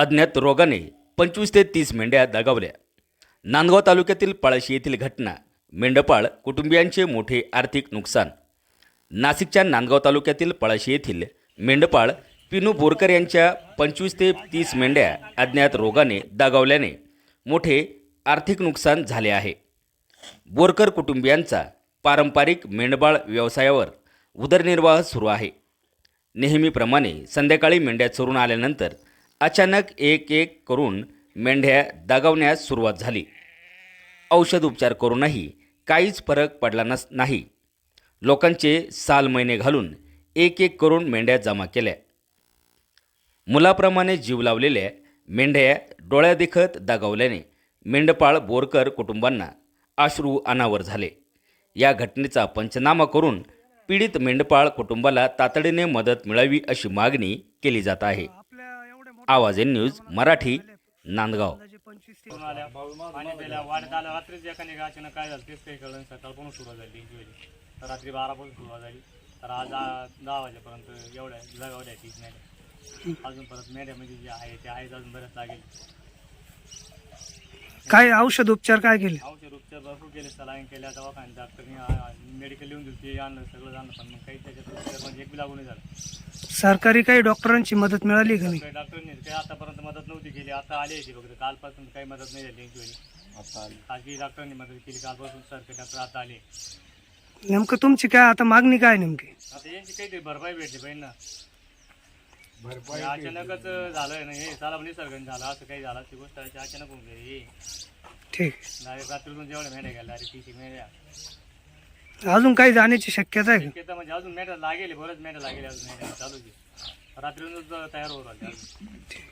अज्ञात रोगाने पंचवीस ते तीस मेंढ्या दगावल्या. नांदगाव तालुक्यातील पळशी येथील घटना मेंढपाळ कुटुंबियांचे मोठे आर्थिक नुकसान. नाशिकच्या नांदगाव तालुक्यातील पळशी येथील मेंढपाळ पिनू बोरकर यांच्या पंचवीस ते तीस मेंढ्या अज्ञात रोगाने दगावल्याने मोठे आर्थिक नुकसान झाले आहे. बोरकर कुटुंबियांचा पारंपरिक मेंढपाळ व्यवसायावर उदरनिर्वाह सुरू आहे. नेहमीप्रमाणे संध्याकाळी मेंढ्या चोरून आल्यानंतर अचानक एक एक करून मेंढ्या दगावण्यास सुरुवात झाली. औषध उपचार करूनही काहीच फरक पडला नस नाही. लोकांचे साल महिने घालून एक एक करून मेंढ्या जमा केल्या. मुलाप्रमाणे जीव लावलेल्या मेंढ्या डोळ्यादेखत दगावल्याने मेंढपाळ बोरकर कुटुंबांना अश्रू अनावर झाले. या घटनेचा पंचनामा करून पीडित मेंढपाळ कुटुंबाला तातडीने मदत मिळावी अशी मागणी केली जात आहे. आवाज एन न्यूज मराठी नांदगाव. रात्रीच एकाने अचानक काय झालं? तेच काही कळलं नाही. सकाळपासून सुरुवात झाली तर रात्री बारापासून सुरुवात झाली. तर आज दहा वाजेपर्यंत एवढ्या जगावल्या तीच मेड्या अजून परत मेड्या म्हणजे जे आहे ते आहेच अजून बऱ्याच लागेल. काय औषध उपचार काय केले? औषध उपचार भरपूर केले. सलाईन केल्या दवाखान्यात डॉक्टरनी मेडिकल लिहून दिली ते आणलं सगळं आणलं. पण मग काही त्याच्यात उपचार म्हणजे एक बी लागू नाही झालं. सरकारी काही डॉक्टरांची मदत मिळाली का नाही? काही डॉक्टरनी काही आतापर्यंत मदत नव्हती केली. आता आली होती फक्त. कालपासून काही मदत नाही झाली खाजगी डॉक्टरांनी मदत केली. कालपासून सरकारी डॉक्टर आता आले. नेमकं तुमची काय आता मागणी काय नेमकी? आता यांची काहीतरी भरपाई भेटली पाहिजे ना. हे अचानकच झालंय ना हे. साला निसर्गन झालं. असं काही झालं ती गोष्ट अशी अचानक होऊन गेली. ठीक. डायरेक्ट रात्रीतून जेवढ्या मेढ्या गेल्या अरे तीस मेढ्या आहे. अजून काही जाण्याची शक्यता आहे शक्यता म्हणजे अजून मेढ्या लागेल बरंच मेढ्या लागेल अजून. चालू रात्रीतूनच तयार होऊ राहिले.